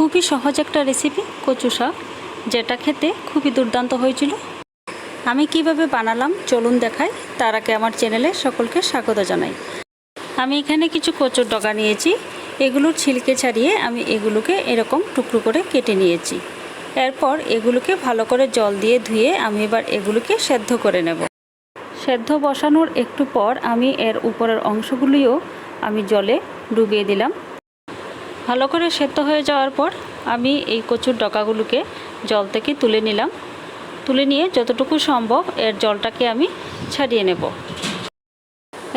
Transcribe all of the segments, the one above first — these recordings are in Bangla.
খুবই সহজ একটা রেসিপি কচু শাক, যেটা খেতে খুবই দুর্দান্ত হয়েছিল। আমি কীভাবে বানালাম, চলুন দেখাই। তার আগে আমার চ্যানেলে সকলকে স্বাগত জানাই। আমি এখানে কিছু কচুর ডগা নিয়েছি। এগুলোর ছিলকে ছাড়িয়ে আমি এগুলোকে এরকম টুকরো করে কেটে নিয়েছি। এরপর এগুলোকে ভালো করে জল দিয়ে ধুয়ে আমি এবার এগুলোকে সেদ্ধ করে নেব। সেদ্ধ বসানোর একটু পর আমি এর উপরের অংশগুলিও আমি জলে ডুবিয়ে দিলাম। ভালো করে সেদ্ধ হয়ে যাওয়ার পর আমি এই কচুর ডকাগুলোকে জল থেকে তুলে নিলাম। তুলে নিয়ে যতটুকু সম্ভব এর জলটাকে আমি ছাড়িয়ে নেব।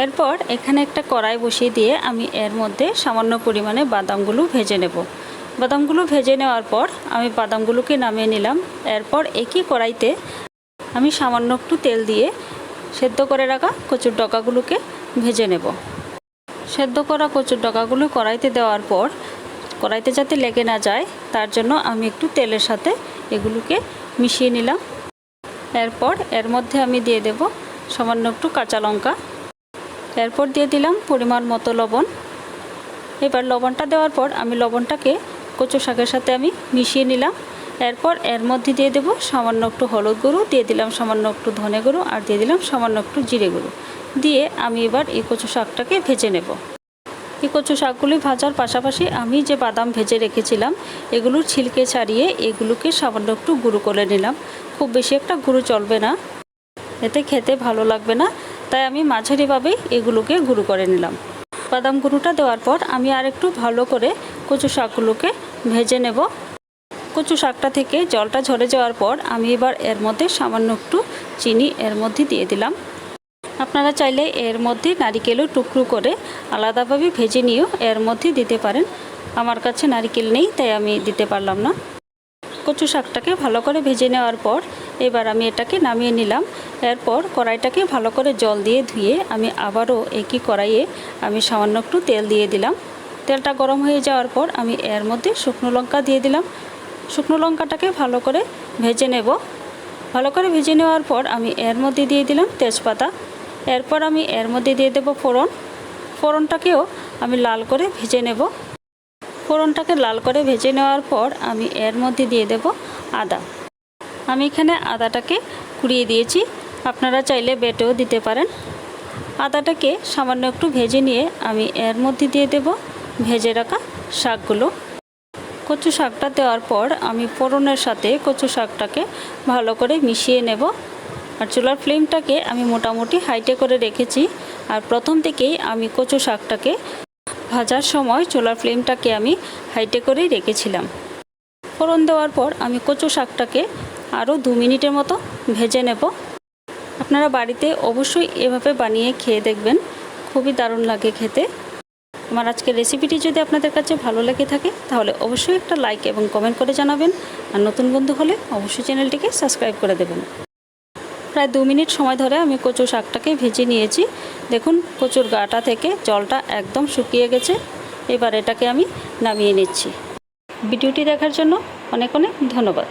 এরপর এখানে একটা কড়াই বসিয়ে দিয়ে আমি এর মধ্যে সামান্য পরিমাণে বাদামগুলো ভেজে নেব। বাদামগুলো ভেজে নেওয়ার পর আমি বাদামগুলোকে নামিয়ে নিলাম। এরপর একই কড়াইতে আমি সামান্য একটু তেল দিয়ে সেদ্ধ করে রাখা কচুর ডকাগুলোকে ভেজে নেব। সেদ্ধ করা কচুর ডগাগুলো কড়াইতে দেওয়ার পর কড়াইতে যাতে লেগে না যায়, তার জন্য আমি একটু তেলের সাথে এগুলোকে মিশিয়ে নিলাম। এরপর এর মধ্যে আমি দিয়ে দেব সামান্য একটু কাঁচা লঙ্কা। এরপর দিয়ে দিলাম পরিমাণ মতো লবণ। এবার লবণটা দেওয়ার পর আমি লবণটাকে কচু শাকের সাথে আমি মিশিয়ে নিলাম। এরপর এর মধ্যে দিয়ে দেব সামান্য একটু হলুদ গুঁড়ো, দিয়ে দিলাম সামান্য একটু ধনে গুঁড়ো আর দিয়ে দিলাম সামান্য একটু জিরে গুঁড়ো। দিয়ে আমি এবার এই কচু শাকটাকে ভেজে নেব। এই কচু শাকগুলি ভাজার পাশাপাশি আমি যে বাদাম ভেজে রেখেছিলাম, এগুলোর ছিলকে ছাড়িয়ে এগুলোকে সামান্য একটু গুঁড়ো করে নিলাম। খুব বেশি একটা গুঁড়ো চলবে না। এতে খেতে ভালো লাগবে না, তাই আমি মাঝারিভাবেই এগুলোকে গুঁড়ো করে নিলাম। বাদাম গুঁড়োটা দেওয়ার পর আমি আর একটু ভালো করে কচু শাকগুলোকে ভেজে নেব। কচু শাকটা থেকে জলটা ঝরে যাওয়ার পর আমি এবার এর মধ্যে সামান্য একটু চিনি এর মধ্যে দিয়ে দিলাম। আপনারা চাইলে এর মধ্যে নারিকেলও টুকরো করে আলাদাভাবে ভেজে নিয়েও এর মধ্যে দিতে পারেন। আমার কাছে নারিকেল নেই, তাই আমি দিতে পারলাম না। কচু শাকটাকে ভালো করে ভেজে নেওয়ার পর এবার আমি এটাকে নামিয়ে নিলাম। এরপর কড়াইটাকে ভালো করে জল দিয়ে ধুয়ে আমি আবারও একই কড়াইয়ে আমি সামান্য একটু তেল দিয়ে দিলাম। তেলটা গরম হয়ে যাওয়ার পর আমি এর মধ্যে শুকনো লঙ্কা দিয়ে দিলাম। শুকনো লঙ্কাটাকে ভালো করে ভেজে নেব। ভালো করে ভেজে নেওয়ার পর আমি এর মধ্যে দিয়ে দিলাম তেজপাতা। এরপর আমি এর মধ্যে দিয়ে দেব ফোড়ন। ফোড়নটাকেও আমি লাল করে ভেজে নেব। ফোড়নটাকে লাল করে ভেজে নেওয়ার পর আমি এর মধ্যে দিয়ে দেব আদা। আমি এখানে আদাটাকে কুড়িয়ে দিয়েছি। আপনারা চাইলে বেটেও দিতে পারেন। আদাটাকে সামান্য একটু ভেজে নিয়ে আমি এর মধ্যে দিয়ে দেব ভেজে রাখা শাকগুলো। কচু শাকটা দেওয়ার পর আমি ফোড়নের সাথে কচু শাকটাকে ভালো করে মিশিয়ে নেব। আর চুলার ফ্লেমটাকে আমি মোটামুটি হাইটে করে রেখেছি। আর প্রথম থেকেই আমি কচু শাকটাকে ভাজার সময় চুলার ফ্লেমটাকে আমি হাইটে করেই রেখেছিলাম। ফোড়ন দেওয়ার পর আমি কচু শাকটাকে আরও দু মিনিটের মতো ভেজে নেব। আপনারা বাড়িতে অবশ্যই এভাবে বানিয়ে খেয়ে দেখবেন। খুবই দারুণ লাগে খেতে। আমার আজকের রেসিপিটি যদি আপনাদের কাছে ভালো লেগে থাকে, তাহলে অবশ্যই একটা লাইক এবং কমেন্ট করে জানাবেন। আর নতুন বন্ধু হলে অবশ্যই চ্যানেলটিকে সাবস্ক্রাইব করে দেবেন। প্রায় দু মিনিট সময় ধরে আমি কচু শাকটাকে ভেজে নিয়েছি। দেখুন, কচুর গাটা থেকে জলটা একদম শুকিয়ে গেছে। এবার এটাকে আমি নামিয়ে নিচ্ছি। ভিডিওটি দেখার জন্য অনেক অনেক ধন্যবাদ।